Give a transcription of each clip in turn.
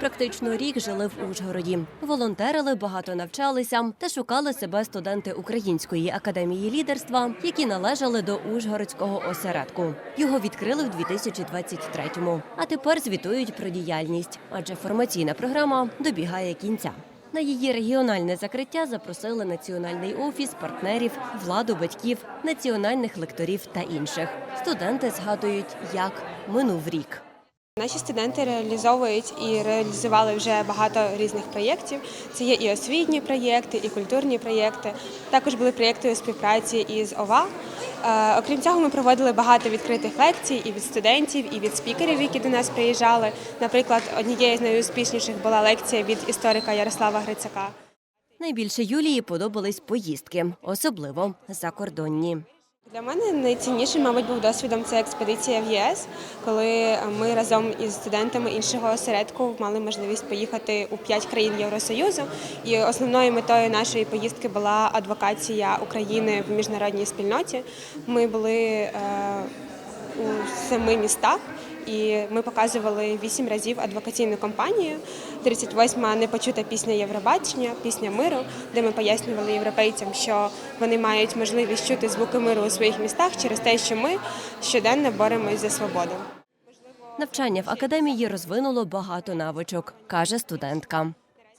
Практично рік жили в Ужгороді. Волонтерили, багато навчалися та шукали себе студенти Української академії лідерства, які належали до Ужгородського осередку. Його відкрили в 2023-му. А тепер звітують про діяльність, адже формаційна програма добігає кінця. На її регіональне закриття запросили національний офіс, партнерів, владу батьків, національних лекторів та інших. Студенти згадують, як минув рік. Наші студенти реалізовують і реалізували вже багато різних проєктів. Це є і освітні проєкти, і культурні проєкти. Також були проєкти у співпраці із ОВА. Е, Окрім цього, ми проводили багато відкритих лекцій і від студентів, і від спікерів, які до нас приїжджали. Наприклад, однією з найуспішніших була лекція від історика Ярослава Грицака. Найбільше Юлії подобались поїздки, особливо закордонні. Для мене найціннішим, мабуть, був досвідом це експедиція в ЄС, коли ми разом із студентами іншого осередку мали можливість поїхати у п'ять країн Євросоюзу. І основною метою нашої поїздки була адвокація України в міжнародній спільноті. Ми були е, у семи містах. І ми показували вісім разів адвокаційну кампанію. 38-ма непочута пісня Євробачення, пісня миру, де ми пояснювали європейцям, що вони мають можливість чути звуки миру у своїх містах через те, що ми щоденно боремось за свободу. Навчання в академії розвинуло багато навичок, каже студентка.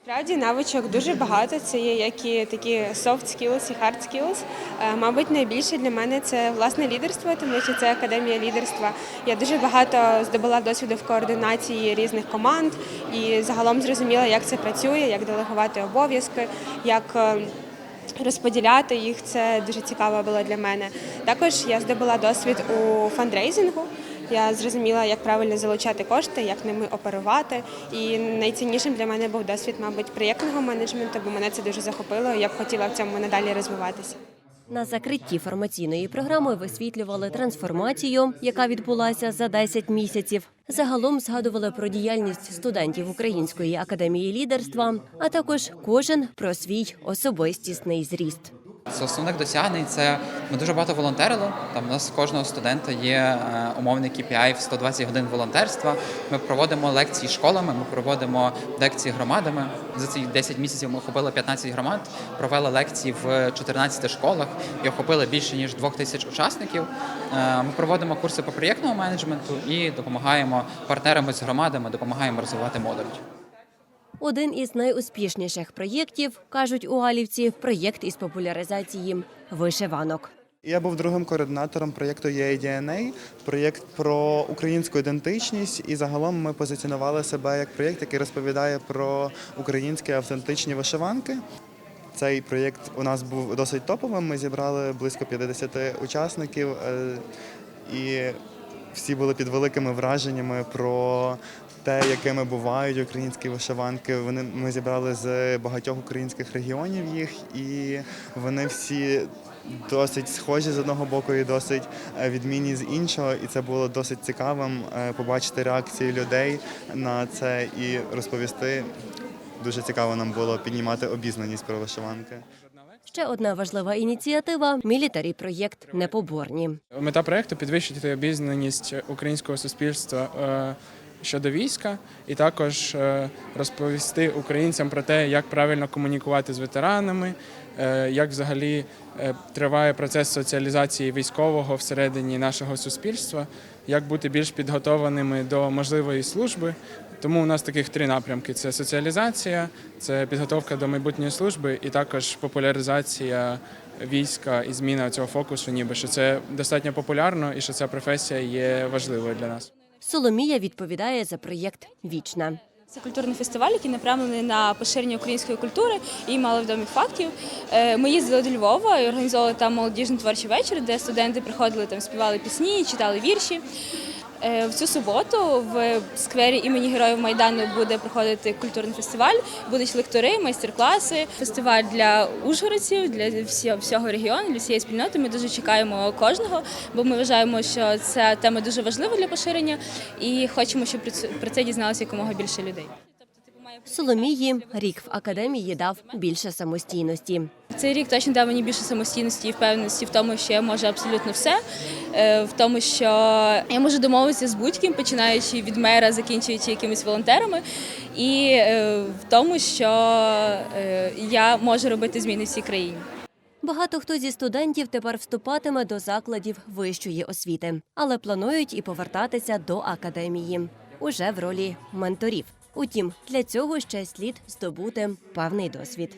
Справді навичок дуже багато. Це є як і такі soft skills і hard skills. Е, Мабуть, найбільше для мене це власне лідерство, тому що це академія лідерства. Я дуже багато здобула досвіду в координації різних команд і загалом зрозуміла, як це працює, як делегувати обов'язки, як е, розподіляти їх. Це дуже цікаво було для мене. Також я здобула досвід у фандрейзингу. Я зрозуміла, як правильно залучати кошти, як ними оперувати. І найціннішим для мене був досвід, мабуть, проєктного менеджменту, бо мене це дуже захопило. Я б хотіла в цьому надалі розвиватися. На закритті формаційної програми висвітлювали трансформацію, яка відбулася за 10 місяців. Загалом згадували про діяльність студентів Української академії лідерства, а також кожен про свій особистісний зріст. З основних досягнень це ми дуже багато волонтерили. Там у нас кожного студента є е, умовний KPI в 120 годин волонтерства. Ми проводимо лекції школами, ми проводимо лекції громадами. За ці 10 місяців ми охопили 15 громад, провели лекції в 14 школах і охопили більше ніж 2 тисяч учасників. Е, Ми проводимо курси по проєктному менеджменту і допомагаємо партнерам з громадами, допомагаємо розвивати молодь. Один із найуспішніших проєктів, кажуть у Галівці, проєкт із популяризації вишиванок. Я був другим координатором проєкту UADNA, проєкт про українську ідентичність, і загалом ми позиціонували себе як проєкт, який розповідає про українські автентичні вишиванки. Цей проєкт у нас був досить топовим. Ми зібрали близько 50 учасників, е, і всі були під великими враженнями про те, якими бувають українські вишиванки. Вони ми зібрали з багатьох українських регіонів їх, і вони всі досить схожі з одного боку і досить е, відмінні з іншого. І це було досить цікавим е, побачити реакції людей на це і розповісти. Дуже цікаво нам було піднімати обізнаність про вишиванки. Ще одна важлива ініціатива мілітарі проєкт Непоборні. Мета проекту підвищити обізнаність українського суспільства е, щодо війська, і також е, розповісти українцям про те, як правильно комунікувати з ветеранами, е, як взагалі е, триває процес соціалізації військового всередині нашого суспільства, як бути більш підготованими до можливої служби. Тому у нас таких три напрямки: це соціалізація, це підготовка до майбутньої служби, і також популяризація війська і зміна цього фокусу, ніби що це достатньо популярно і що ця професія є важливою для нас. Соломія відповідає за проєкт Вічна. Це культурний фестиваль, який направлений на поширення української культури і маловідомих фактів. Е, Ми їздили до Львова і організовували там молодіжний творчий вечір, де студенти приходили там, співали пісні, читали вірші. Е, В цю суботу в сквері імені Героїв Майдану буде проходити культурний фестиваль. Будуть лектори, майстер-класи. Фестиваль для ужгородців, для всього, регіону, для всієї спільноти. Ми дуже чекаємо кожного, бо ми вважаємо, що ця тема дуже важлива для поширення і хочемо, щоб про це дізналося якомога більше людей. Соломії рік в академії дав більше самостійності. Цей рік точно дав мені більше самостійності і впевненості в тому, що я можу абсолютно все. Е, В тому, що я можу домовитися з будь-ким, починаючи від мера, закінчуючи якимись волонтерами, і е, в тому, що е, я можу робити зміни в цій країні. Багато хто зі студентів тепер вступатиме до закладів вищої освіти, але планують і повертатися до академії уже в ролі менторів. Утім, для цього ще слід здобути певний досвід.